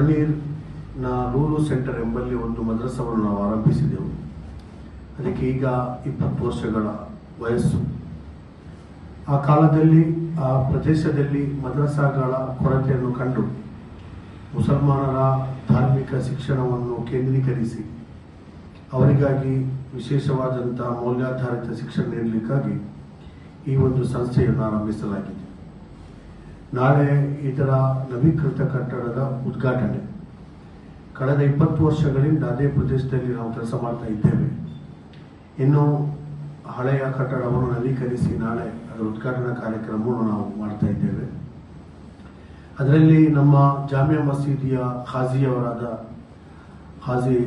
ಹೊರಳೀರ್ನ Lulu centre ಎಂಬಲ್ಲಿ ಒಂದು ಮದ್ರಸವನ್ನು ನಾವು ಆರಂಭಿಸಿದೆವು. ಅದಕ್ಕೆ ಈಗ ಇಪ್ಪತ್ತು ವರ್ಷಗಳ ವಯಸ್ಸು. ಆ ಕಾಲದಲ್ಲಿ, ಆ ಪ್ರದೇಶದಲ್ಲಿ ಮದ್ರಸಾಗಳ ಕೊರತೆಯನ್ನು ಕಂಡು ಮುಸಲ್ಮಾನರ ಧಾರ್ಮಿಕ ಶಿಕ್ಷಣವನ್ನು ಕೇಂದ್ರೀಕರಿಸಿ ಅವರಿಗಾಗಿ ವಿಶೇಷವಾದಂಥ ಮೌಲ್ಯಾಧಾರಿತ ಶಿಕ್ಷಣ ನೀಡಲಿಕ್ಕಾಗಿ ಈ ಒಂದು ಸಂಸ್ಥೆಯನ್ನು ಆರಂಭಿಸಲಾಗಿದೆ. ನಾಳೆ ಇದರ ನವೀಕೃತ ಕಟ್ಟಡದ ಉದ್ಘಾಟನೆ. ಕಳೆದ ಇಪ್ಪತ್ತು ವರ್ಷಗಳಿಂದ ಅದೇ ಪ್ರದೇಶದಲ್ಲಿ ನಾವು ಕೆಲಸ ಮಾಡ್ತಾ ಇದ್ದೇವೆ. ಇನ್ನು ಹಳೆಯ ಕಟ್ಟಡವನ್ನು ನವೀಕರಿಸಿ ನಾಳೆ ಅದರ ಉದ್ಘಾಟನಾ ಕಾರ್ಯಕ್ರಮವನ್ನು ನಾವು ಮಾಡ್ತಾ ಇದ್ದೇವೆ. ಅದರಲ್ಲಿ ನಮ್ಮ ಜಾಮಿಯಾ ಮಸೀದಿಯ ಖಾಜಿಯವರಾದ ಖಾಜಿ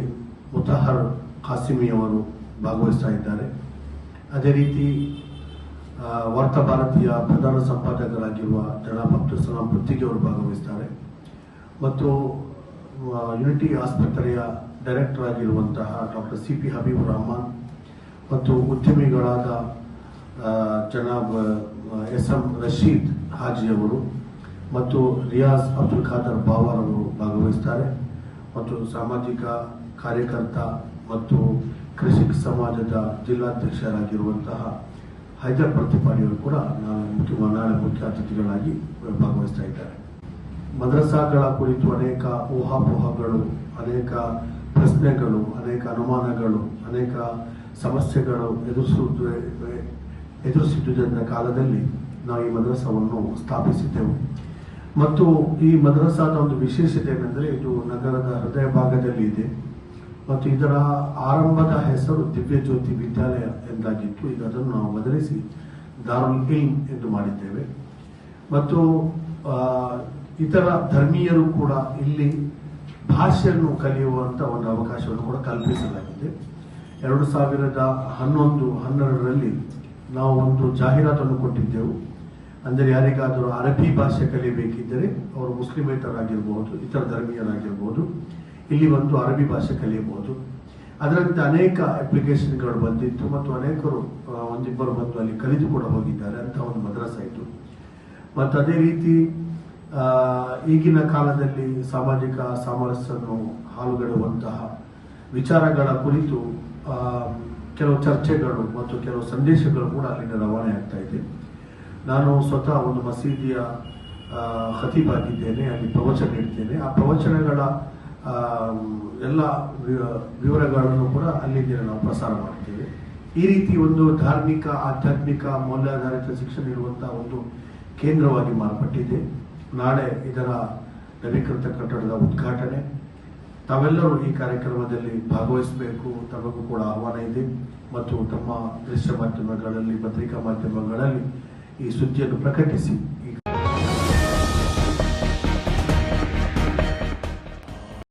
ಮುತಹರ್ ಖಾಸಿಮಿಯವರು ಭಾಗವಹಿಸ್ತಾ ಇದ್ದಾರೆ. ಅದೇ ರೀತಿ ವಾರ್ತಾ ಭಾರತೀಯ ಪ್ರಧಾನ ಸಂಪಾದಕರಾಗಿರುವ ಜನಾಬ್ ಭಕ್ತ ಸಲಾಂ ಪುತ್ತಿಗೆ ಅವರು ಭಾಗವಹಿಸ್ತಾರೆ. ಮತ್ತು ಯುನಿಟಿ ಆಸ್ಪತ್ರೆಯ ಡೈರೆಕ್ಟರ್ ಆಗಿರುವಂತಹ doctor C P Habibur Rahman ಮತ್ತು ಉದ್ಯಮಿಗಳಾದ ಜನಾಬ್ ಎಸ್ ಎಂ ರಶೀದ್ ಹಾಜಿಯವರು ಮತ್ತು ರಿಯಾಜ್ ಅಬ್ದುಲ್ ಖಾದರ್ ಬಾವರ್ ಅವರು ಭಾಗವಹಿಸ್ತಾರೆ. ಮತ್ತು ಸಾಮಾಜಿಕ ಕಾರ್ಯಕರ್ತ ಮತ್ತು ಕೃಷಿಕ ಸಮಾಜದ ಜಿಲ್ಲಾಧ್ಯಕ್ಷರಾಗಿರುವಂತಹ ಹೈದರ್ ಪ್ರತಿಪಾಡಿಯವರು ಕೂಡ ನಾವು ಮುಖ್ಯ ನಾಳೆ ಮುಖ್ಯ ಅತಿಥಿಗಳಾಗಿ ಭಾಗವಹಿಸ್ತಾ ಇದ್ದಾರೆ. ಮದ್ರಸಾಗಳ ಕುರಿತು ಅನೇಕ ಊಹಾಪೋಹಗಳು, ಅನೇಕ ಪ್ರಶ್ನೆಗಳು, ಅನೇಕ ಅನುಮಾನಗಳು, ಅನೇಕ ಸಮಸ್ಯೆಗಳು ಎದುರಿಸುವುದು ಎದುರಿಸುತ್ತಿದ್ದ ಕಾಲದಲ್ಲಿ ನಾವು ಈ ಮದ್ರಸವನ್ನು ಸ್ಥಾಪಿಸಿದ್ದೆವು. ಮತ್ತು ಈ ಮದ್ರಸಾದ ಒಂದು ವಿಶೇಷತೆ ಏನೆಂದರೆ ಇದು ನಗರದ ಹೃದಯ ಭಾಗದಲ್ಲಿ ಇದೆ. ಮತ್ತು ಇದರ ಆರಂಭದ ಹೆಸರು ದಿವ್ಯ ಜ್ಯೋತಿ ವಿದ್ಯಾಲಯ ಎಂದಾಗಿತ್ತು. ಈಗ ಅದನ್ನು ನಾವು ಬದಲಿಸಿ ದಾರುಲ್ ಇಲ್ಮ್ ಎಂದು ಮಾಡಿದ್ದೇವೆ. ಮತ್ತು ಇತರ ಧರ್ಮೀಯರು ಕೂಡ ಇಲ್ಲಿ ಭಾಷೆಯನ್ನು ಕಲಿಯುವಂತ ಒಂದು ಅವಕಾಶವನ್ನು ಕೂಡ ಕಲ್ಪಿಸಲಾಗಿದೆ. ಎರಡು ಸಾವಿರದ ಹನ್ನೊಂದು, ಹನ್ನೆರಡರಲ್ಲಿ ನಾವು ಒಂದು ಜಾಹೀರಾತನ್ನು ಕೊಟ್ಟಿದ್ದೆವು. ಅಂದರೆ ಯಾರಿಗಾದರೂ ಅರಬಿ ಭಾಷೆ ಕಲಿಯಬೇಕಿದ್ದರೆ ಅವರು ಮುಸ್ಲಿಮೇತರಾಗಿರ್ಬೋದು, ಇತರ ಧರ್ಮೀಯರಾಗಿರ್ಬೋದು. ಇಲ್ಲಿ ಬಂದು ಅರಬಿ ಭಾಷೆ ಕಲಿಯಬಹುದು. ಅದರಂತೆ ಅನೇಕ ಅಪ್ಲಿಕೇಶನ್ಗಳು ಬಂದಿತ್ತು ಮತ್ತು ಅನೇಕರು ಒಂದಿಬ್ಬರು ಬಂದು ಅಲ್ಲಿ ಕಲಿತು ಕೂಡ ಹೋಗಿದ್ದಾರೆ ಅಂತ ಒಂದು ಮದ್ರಾಸ್ ಇತ್ತು ಮತ್ತು ಅದೇ ರೀತಿ ಈಗಿನ ಕಾಲದಲ್ಲಿ ಸಾಮಾಜಿಕ ಸಾಮರಸ್ಯವನ್ನು ಹಾಲುಗಡುವಂತಹ ವಿಚಾರಗಳ ಕುರಿತು ಕೆಲವು ಚರ್ಚೆಗಳು ಮತ್ತು ಕೆಲವು ಸಂದೇಶಗಳು ಕೂಡ ಅಲ್ಲಿಂದ ರವಾನೆ ಆಗ್ತಾ ಇದೆ. ನಾನು ಸ್ವತಃ ಒಂದು ಮಸೀದಿಯ ಹತೀಬಾಗಿದ್ದೇನೆ ಅಲ್ಲಿ ಪ್ರವಚನ ಇಡ್ತೇನೆ ಆ ಪ್ರವಚನಗಳ ಎಲ್ಲ ವಿವರಗಳನ್ನು ಕೂಡ ಅಲ್ಲಿಂದ ನಾವು ಪ್ರಸಾರ ಮಾಡ್ತೇವೆ ಈ ರೀತಿ ಒಂದು ಧಾರ್ಮಿಕ, ಆಧ್ಯಾತ್ಮಿಕ ಮೌಲ್ಯಾಧಾರಿತ ಶಿಕ್ಷಣ ಇರುವಂತಹ ಒಂದು ಕೇಂದ್ರವಾಗಿ ಮಾರ್ಪಟ್ಟಿದೆ. ನಾಳೆ ಇದರ ನವೀಕೃತ ಕಟ್ಟಡದ ಉದ್ಘಾಟನೆ. ತಾವೆಲ್ಲರೂ ಈ ಕಾರ್ಯಕ್ರಮದಲ್ಲಿ ಭಾಗವಹಿಸಬೇಕು. ತಮಗೂ ಕೂಡ ಆಹ್ವಾನ ಇದೆ. ಮತ್ತು ತಮ್ಮ ದೃಶ್ಯ ಮಾಧ್ಯಮಗಳಲ್ಲಿ, ಪತ್ರಿಕಾ ಮಾಧ್ಯಮಗಳಲ್ಲಿ ಈ ಸುದ್ದಿಯನ್ನು ಪ್ರಕಟಿಸಿ.